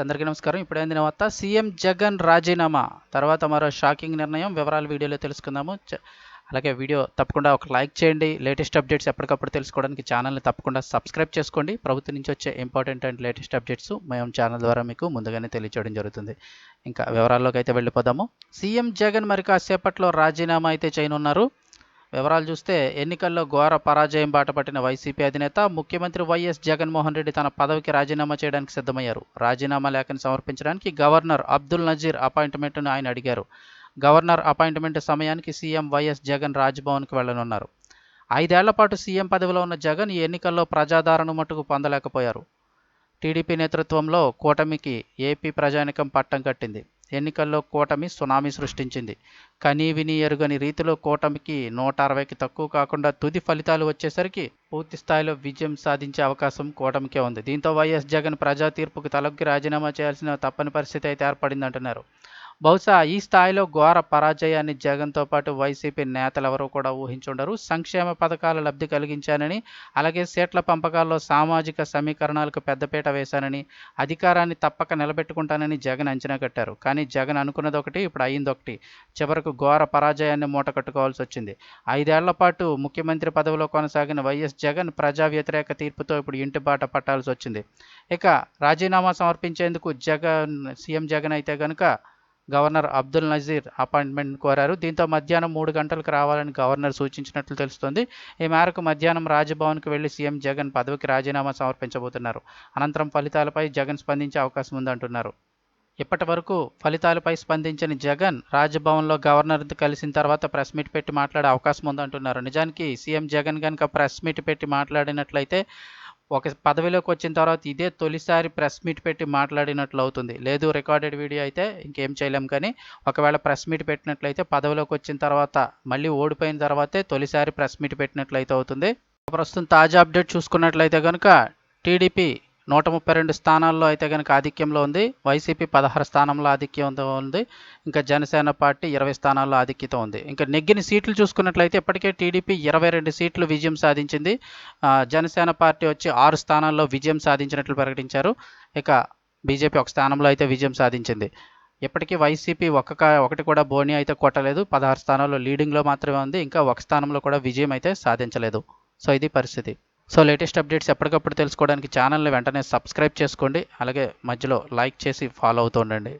అందరికీ నమస్కారం. ఇప్పుడే అందిన వార్త సీఎం జగన్ రాజీనామా. తర్వాత మరో షాకింగ్ నిర్ణయం వివరాలు వీడియోలో తెలుసుకుందాము. అలాగే వీడియో తప్పకుండా ఒక లైక్ చేయండి. లేటెస్ట్ అప్డేట్స్ ఎప్పటికప్పుడు తెలుసుకోవడానికి ఛానల్ని తప్పకుండా సబ్స్క్రైబ్ చేసుకోండి. ప్రభుత్వం నుంచి వచ్చే ఇంపార్టెంట్ అండ్ లేటెస్ట్ అప్డేట్స్ మేము ఛానల్ ద్వారా మీకు ముందుగానే తెలియచేయడం జరుగుతుంది. ఇంకా వివరాల్లోకి అయితే వెళ్ళిపోదాము. సీఎం జగన్ మరి కాసేపట్లో రాజీనామా అయితే చేయనున్నారు. వివరాలు చూస్తే ఎన్నికల్లో ఘోర పరాజయం బాటపట్టిన వైసీపీ అధినేత ముఖ్యమంత్రి వైఎస్ జగన్మోహన్ రెడ్డి తన పదవికి రాజీనామా చేయడానికి సిద్ధమయ్యారు. రాజీనామా లేఖను సమర్పించడానికి గవర్నర్ అబ్దుల్ నజీర్ అపాయింట్మెంట్ను ఆయన అడిగారు. గవర్నర్ అపాయింట్మెంట్ సమయానికి సీఎం వైఎస్ జగన్ రాజ్భవన్కి వెళ్ళనున్నారు ఐదేళ్ళ పాటు సీఎం పదవిలో ఉన్న జగన్ ఈ ఎన్నికల్లో ప్రజాదరణ మటుకు పొందలేకపోయారు. టీడీపీ నేతృత్వంలో కూటమికి ఏపీ ప్రజానికం పట్టం కట్టింది. ఎన్నికల్లో కూటమి సునామీ సృష్టించింది. కనీ విని ఎరుగని రీతిలో కూటమికి నూట అరవైకి తక్కువ కాకుండా తుది ఫలితాలు వచ్చేసరికి పూర్తి స్థాయిలో విజయం సాధించే అవకాశం కూటమికే ఉంది. దీంతో వైఎస్ జగన్ ప్రజా తీర్పుకు తలొగ్గి రాజీనామా చేయాల్సిన తప్పని పరిస్థితి అయితే ఏర్పడిందంటున్నారు. బహుశా ఈ స్థాయిలో ఘోర పరాజయాన్ని జగన్తో పాటు వైసీపీ నేతలు ఎవరూ కూడా ఊహించుండరు. సంక్షేమ పథకాల లబ్ధి కలిగించానని అలాగే సీట్ల పంపకాల్లో సామాజిక సమీకరణాలకు పెద్దపీట వేశానని అధికారాన్ని తప్పక నిలబెట్టుకుంటానని జగన్ అంచనా కట్టారు. కానీ జగన్ అనుకున్నది ఒకటి ఇప్పుడు అయింది ఒకటి చివరకు ఘోర పరాజయాన్ని మూట కట్టుకోవాల్సి వచ్చింది. ఐదేళ్ళ పాటు ముఖ్యమంత్రి పదవిలో కొనసాగిన వైఎస్ జగన్ ప్రజా వ్యతిరేక తీర్పుతో ఇప్పుడు ఇంటి బాట పట్టాల్సి వచ్చింది. ఇక రాజీనామా సమర్పించేందుకు జగన్ సీఎం జగన్ అయితే కనుక గవర్నర్ అబ్దుల్ నజీర్ అపాయింట్మెంట్ కోరారు. దీంతో మధ్యాహ్నం మూడు గంటలకు రావాలని గవర్నర్ సూచించినట్లు తెలుస్తోంది. ఈ మేరకు మధ్యాహ్నం రాజ్భవన్కు వెళ్ళి సీఎం జగన్ పదవికి రాజీనామా సమర్పించబోతున్నారు. అనంతరం ఫలితాలపై జగన్ స్పందించే అవకాశం ఉందంటున్నారు. ఇప్పటి వరకు ఫలితాలపై స్పందించిన జగన్ రాజ్భవన్లో గవర్నర్తో కలిసిన తర్వాత ప్రెస్ మీట్ పెట్టి మాట్లాడే అవకాశం ఉందంటున్నారు. నిజానికి సీఎం జగన్ కనుక ప్రెస్ మీట్ పెట్టి మాట్లాడినట్లయితే ఒక పదవిలోకి వచ్చిన తర్వాత ఇదే తొలిసారి ప్రెస్ మీట్ పెట్టి మాట్లాడినట్లు అవుతుంది. లేదు రికార్డెడ్ వీడియో అయితే ఇంకేం చేయలేం కానీ ఒకవేళ ప్రెస్ మీట్ పెట్టినట్లయితే పదవిలోకి వచ్చిన తర్వాత మళ్ళీ ఓడిపోయిన తర్వాతే తొలిసారి ప్రెస్ మీట్ పెట్టినట్లయితే అవుతుంది. ప్రస్తుతం తాజా అప్డేట్ చూసుకున్నట్లయితే కనుక టీడీపీ నూట ముప్పై రెండు స్థానాల్లో అయితే కనుక ఆధిక్యంలో ఉంది. వైసీపీ పదహారు స్థానంలో ఆధిక్యంతో ఉంది ఇంకా జనసేన పార్టీ ఇరవై స్థానాల్లో ఆధిక్యత ఉంది. ఇంకా నెగ్గిన సీట్లు చూసుకున్నట్లయితే ఇప్పటికే టీడీపీ ఇరవై రెండు సీట్లు విజయం సాధించింది. జనసేన పార్టీ వచ్చి ఆరు స్థానాల్లో విజయం సాధించినట్లు ప్రకటించారు. ఇక బీజేపీ ఒక స్థానంలో అయితే విజయం సాధించింది. ఇప్పటికీ వైసీపీ ఒక్క ఒకటి కూడా బోని అయితే కొట్టలేదు. పదహారు స్థానాల్లో లీడింగ్లో మాత్రమే ఉంది. ఇంకా ఒక స్థానంలో కూడా విజయం అయితే సాధించలేదు. సో ఇది పరిస్థితి. సో లేటెస్ట్ అప్డేట్స్ ఎప్పటికప్పుడు తెలుసుకోవడానికి ఛానల్ని వెంటనే సబ్స్క్రైబ్ చేసుకోండి. అలాగే మధ్యలో లైక్ చేసి ఫాలో అవుతూ ఉండండి.